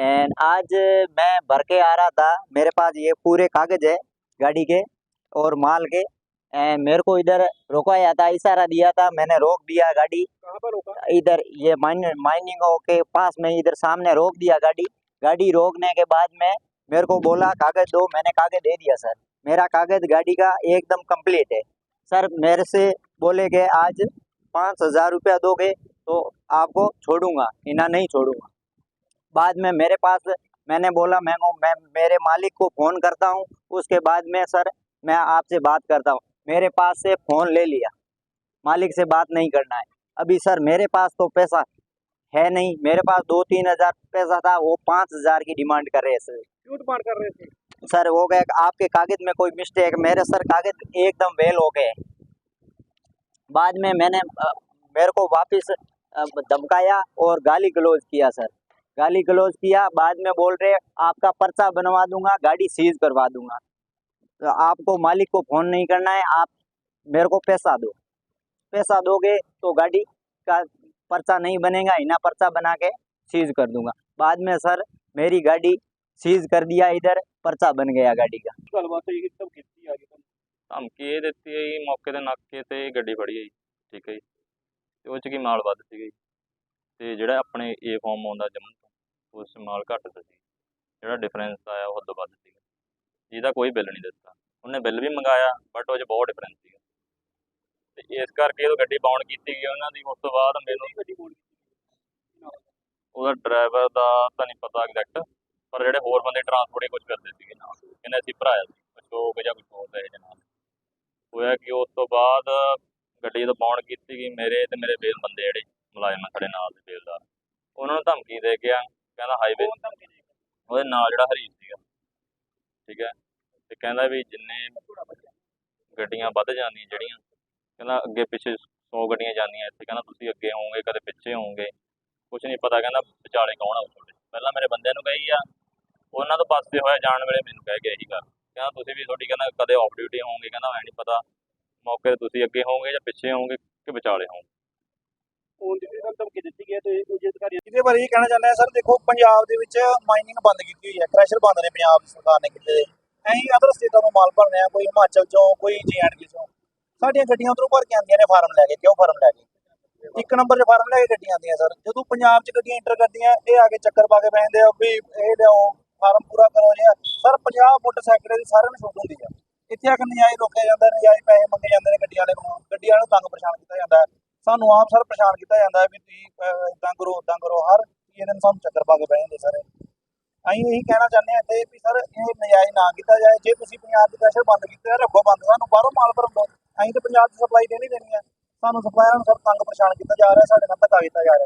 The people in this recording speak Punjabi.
आज मैं भर के आ रहा था। मेरे पास ये पूरे कागज़ है गाड़ी के और माल के। एंड मेरे को इधर रोकाया था इशारा दिया था मैंने रोक दिया गाड़ी। इधर ये माइन माइनिंग के पास में इधर सामने रोक दिया गाड़ी। गाड़ी रोकने के बाद में मेरे को बोला कागज़ दो। मैंने कागज़ दे दिया सर। मेरा कागज़ गाड़ी का एकदम कंप्लीट है। सर मेरे से बोले कि आज पाँच हज़ार रुपया दोगे तो आपको छोड़ूँगा इना नहीं छोड़ूँगा। बाद में मेरे पास मैंने बोला मैं मैं मेरे मालिक को फ़ोन करता हूँ उसके बाद में सर मैं आपसे बात करता हूँ। मेरे पास से फ़ोन ले लिया। मालिक से बात नहीं करना है। अभी सर मेरे पास तो पैसा है नहीं मेरे पास दो तीन हज़ार पैसा था वो पाँच हज़ार की डिमांड कर रहे हैं सर। क्यों डिमांड कर रहे थे सर? हो कि आपके कागज़ में कोई मिस्टेक मेरे सर कागज़ एकदम वेल हो गए। बाद में मैंने मेरे को वापस धमकाया और गाली गलौज किया सर। गाली गलौज किया बाद में बोल रहे आपका पर्चा बनवा दूंगा गाड़ी सीज करवा दूंगा तो आपको मालिक को फोन नहीं करना है आप मेरे को पैसा दो पैसा दोगे तो गाड़ी का पर्चा नहीं बनेगा इना पर्चा बना के सीज कर दूंगा बाद में सर मेरी गाड़ी सीज कर दिया इधर पर्चा बन गया गाड़ी का ਗੱਲਬਾਤ ਹੋਈ ਕਿ ਕੀਤੀ ਆ ਗਈ ਤੁਹਾਨੂੰ ਧਮਕੀ ਇਹ ਦਿੱਤੀ ਹੈ ਜੀ ਮੌਕੇ ਦੇ ਨਾਕੇ ਤੇ ਗੱਡੀ ਫੜੀ ਹੈ ਜੀ ਠੀਕ ਹੈ ਜੀ ਤੇ ਉਹ ਚ ਕੀ ਮਾਲ ਵੱਧ ਸੀਗਾ ਜੀ ਤੇ ਜਿਹੜਾ ਆਪਣੇ ਏ ਫਾਰਮ ਆਉਂਦਾ ਜਮਨ ਤੋਂ ਉਸ 'ਚ ਮਾਲ ਘੱਟ ਸੀ। ਜਿਹੜਾ ਡਿਫਰੈਂਸ ਆਇਆ ਉਹ ਹੱਦੋਂ ਵੱਧ ਸੀਗਾ। ਜਿਹਦਾ ਕੋਈ ਬਿੱਲ ਨਹੀਂ ਦਿੱਤਾ। ਉਹਨੇ ਬਿੱਲ ਵੀ ਮੰਗਾਇਆ ਬਟ ਉਹ 'ਚ ਬਹੁਤ ਡਿਫਰੈਂਸ ਸੀਗਾ। ਤੇ ਇਸ ਕਰਕੇ ਉਹ ਗੱਡੀ ਬਾਉਂਡ ਕੀਤੀ ਗਈ ਉਹਨਾਂ ਦੀ, ਉਸ ਤੋਂ ਬਾਅਦ ਮੈਨੂੰ ਗੱਡੀ ਬੋਲ ਉਹਦਾ ਡਰਾਈਵਰ ਦਾ ਤਾਂ ਨਹੀਂ ਪਤਾ ਐਗਜ਼ੈਕਟ ਪਰ ਜਿਹੜੇ ਹੋਰ ਬੰਦੇ ਟਰਾਂਸਪੋਰਟ ਹੀ ਕੁਝ ਕਰਦੇ ਸੀਗੇ ਨਾਲ। ਕਹਿੰਦੇ ਅਸੀਂ ਭਰਾਇਆ ਸੀ ਅਸ਼ੋਕ ਜਾਂ ਕੁਝ ਹੋਰ ਦਾ ਇਹ ਨਾਲ। ਹੋਇਆ ਕਿ ਉਸ ਤੋਂ ਬਾਅਦ ਗੱਡੀ ਜਦੋਂ ਬਾਉਂਡ ਕੀਤੀ ਗਈ ਮੇਰੇ ਤੇ ਮੇਰੇ ਬੇਲ ਬੰਦੇ ਜਿਹੜੇ ਮੁਲਾਜ਼ਮ ਆ ਸਾਡੇ ਨਾਲ ਦੇ ਬੇਲਦਾਰ ਉਹਨਾਂ ਨੂੰ ਧਮਕੀ ਦੇ ਗਿਆ ਕਹਿੰਦਾ ਹਾਈਵੇ ਉਹਦੇ ਨਾਲ ਜਿਹੜਾ ਹਰੀਸ਼ ਸੀਗਾ। ਠੀਕ ਹੈ? ਤੇ ਕਹਿੰਦਾ ਵੀ ਜਿੰਨੇ ਗੱਡੀਆਂ ਵੱਧ ਜਾਂਦੀਆਂ ਜਿਹੜੀਆਂ ਕਹਿੰਦਾ ਅੱਗੇ ਪਿੱਛੇ 100 ਗੱਡੀਆਂ ਜਾਂਦੀਆਂ ਇੱਥੇ ਕਹਿੰਦਾ ਤੁਸੀਂ ਅੱਗੇ ਹੋਵੋਗੇ ਕਦੇ ਪਿੱਛੇ ਹੋਵੋਗੇ। ਕੁਝ ਨਹੀਂ ਪਤਾ ਕਹਿੰਦਾ ਵਿਚਾਲੇ ਕੌਣ ਆ ਤੁਹਾਡੇ। ਪਹਿਲਾਂ ਮੇਰੇ ਬੰਦਿਆਂ ਨੂੰ ਕਹੀ ਆ ਉਹਨਾਂ ਤੋਂ ਪਾਸੇ ਹੋਇਆ ਜਾਣ ਵੇਲੇ ਮੈਨੂੰ ਕਹਿ ਗਿਆ ਇਹੀ ਗੱਲ ਕਹਿੰਦਾ ਤੁਸੀਂ ਵੀ ਤੁਹਾਡੀ ਕਹਿੰਦਾ ਕਦੇ ਆਫ ਡਿਊਟੀ ਹੋਵੋਗੇ ਕਹਿੰਦਾ ਐ ਨਹੀਂ ਪਤਾ ਮੌਕੇ ਤੇ ਤੁਸੀਂ ਅੱਗੇ ਹੋਵੋਗੇ ਜਾਂ ਪਿੱਛੇ ਹੋਵੋਗੇ ਕਿ ਵਿਚਾਲੇ ਹੋਵੋਗੇ। ਫੋਨ ਦੀ ਵੀ ਧਮਕੀ ਦਿੱਤੀ ਗਈ ਹੈ ਤੇ ਉਹ ਅਧਿਕਾਰੀ ਇਹਦੇ ਬਾਰੇ ਇਹ ਕਹਿਣਾ ਚਾਹੁੰਦੇ ਆ ਸਰ, ਦੇਖੋ, ਪੰਜਾਬ ਦੇ ਵਿੱਚ ਮਾਈਨਿੰਗ ਬੰਦ ਕੀਤੀ ਹੋਈ ਹੈ ਕ੍ਰੈਸ਼ਰ ਬੰਦ ਨੇ ਪੰਜਾਬ ਸਰਕਾਰ ਨੇ ਕੀਤੇ ਐਂ ਅਦਰ ਸਟੇਟਾਂ ਤੋਂ ਮਾਲ ਭਰਨੇ ਆ, ਕੋਈ ਹਿਮਾਚਲ ਚੋਂ, ਕੋਈ ਜੀਐਂਡਕੇ ਚੋਂ। ਸਾਡੀਆਂ ਗੱਡੀਆਂ ਉਧਰੋਂ ਭਰ ਕੇ ਆਉਂਦੀਆਂ ਨੇ ਫਾਰਮ ਲੈ ਕੇ, ਕਿਉਂ ਫਾਰਮ ਲੈ ਕੇ? ਇੱਕ ਨੰਬਰ 'ਚ ਫਾਰਮ ਲੈ ਕੇ ਗੱਡੀਆਂ ਆਉਂਦੀਆਂ, ਸਰ। ਜਦੋਂ ਪੰਜਾਬ 'ਚ ਗੱਡੀਆਂ ਇੰਟਰ ਕਰਦੀਆਂ, ਇਹ ਆ ਕੇ ਚੱਕਰ ਪਾ ਕੇ ਬੈਠਦੇ ਆ ਵੀ ਇਹ ਲਿਆਓ, ਫਾਰਮ ਪੂਰਾ ਕਰੋ ਜੀ। ਸਰ 50 ਮੋਟਰਸਾਈਕਲ ਦੀ ਸਾਰਿਆਂ ਨੂੰ ਛੁੱਟ ਹੁੰਦੀ ਆ। ਇੱਥੇ ਆ ਕੇ ਨਜਾਇਜ਼ ਰੋਕਿਆ ਜਾਂਦਾ, ਨਜਾਇਜ਼ ਪੈਸੇ ਮੰਗੇ ਜਾਂਦੇ ਨੇ ਗੱਡੀ ਵਾਲੇ ਕੋਲੋਂ ਗੱਡੀ ਵਾਲੇ ਨੂੰ ਤੰਗ ਪਰੇਸ਼ਾਨ ਕੀਤਾ ਸਾਨੂੰ ਆਪ ਸਰ ਪਰੇਸ਼ਾਨ ਕੀਤਾ ਜਾਂਦਾ ਵੀ ਤੁਸੀਂ ਅਹ, ਕਰੋ ਏਦਾਂ ਕਰੋ। ਹਰ ਚੀਜ਼ ਦਿਨ ਸਾਨੂੰ ਚੱਕਰ ਪਾ ਕੇ ਬਹਿ ਜਾਂਦੇ ਸਰ। ਅਸੀਂ ਇਹੀ ਕਹਿਣਾ ਚਾਹੁੰਦੇ ਹਾਂ ਤੇ ਵੀ ਸਰ ਇਹ ਨਜਾਇਜ਼ ਨਾ ਕੀਤਾ ਜਾਏ। ਜੇ ਤੁਸੀਂ ਪੰਜਾਬ ਦੀ ਪ੍ਰੈਸ਼ਰ ਬੰਦ ਕੀਤਾ ਰੱਖੋ ਬੰਦ। ਸਾਨੂੰ ਬਾਹਰੋਂ ਮਾਲ ਭਰਨ ਅਸੀਂ ਤਾਂ ਪੰਜਾਬ ਦੀ ਸਪਲਾਈ ਦੇਣੀ ਦੇਣੀ ਹੈ। ਸਾਨੂੰ ਸਪਲਾਇਰਾਂ ਨੂੰ ਸਰ ਤੰਗ ਪਰੇਸ਼ਾਨ ਕੀਤਾ ਜਾ ਰਿਹਾ ਸਾਡੇ ਨਾਲ ਧੱਕਾ ਕੀਤਾ ਜਾ ਰਿਹਾ।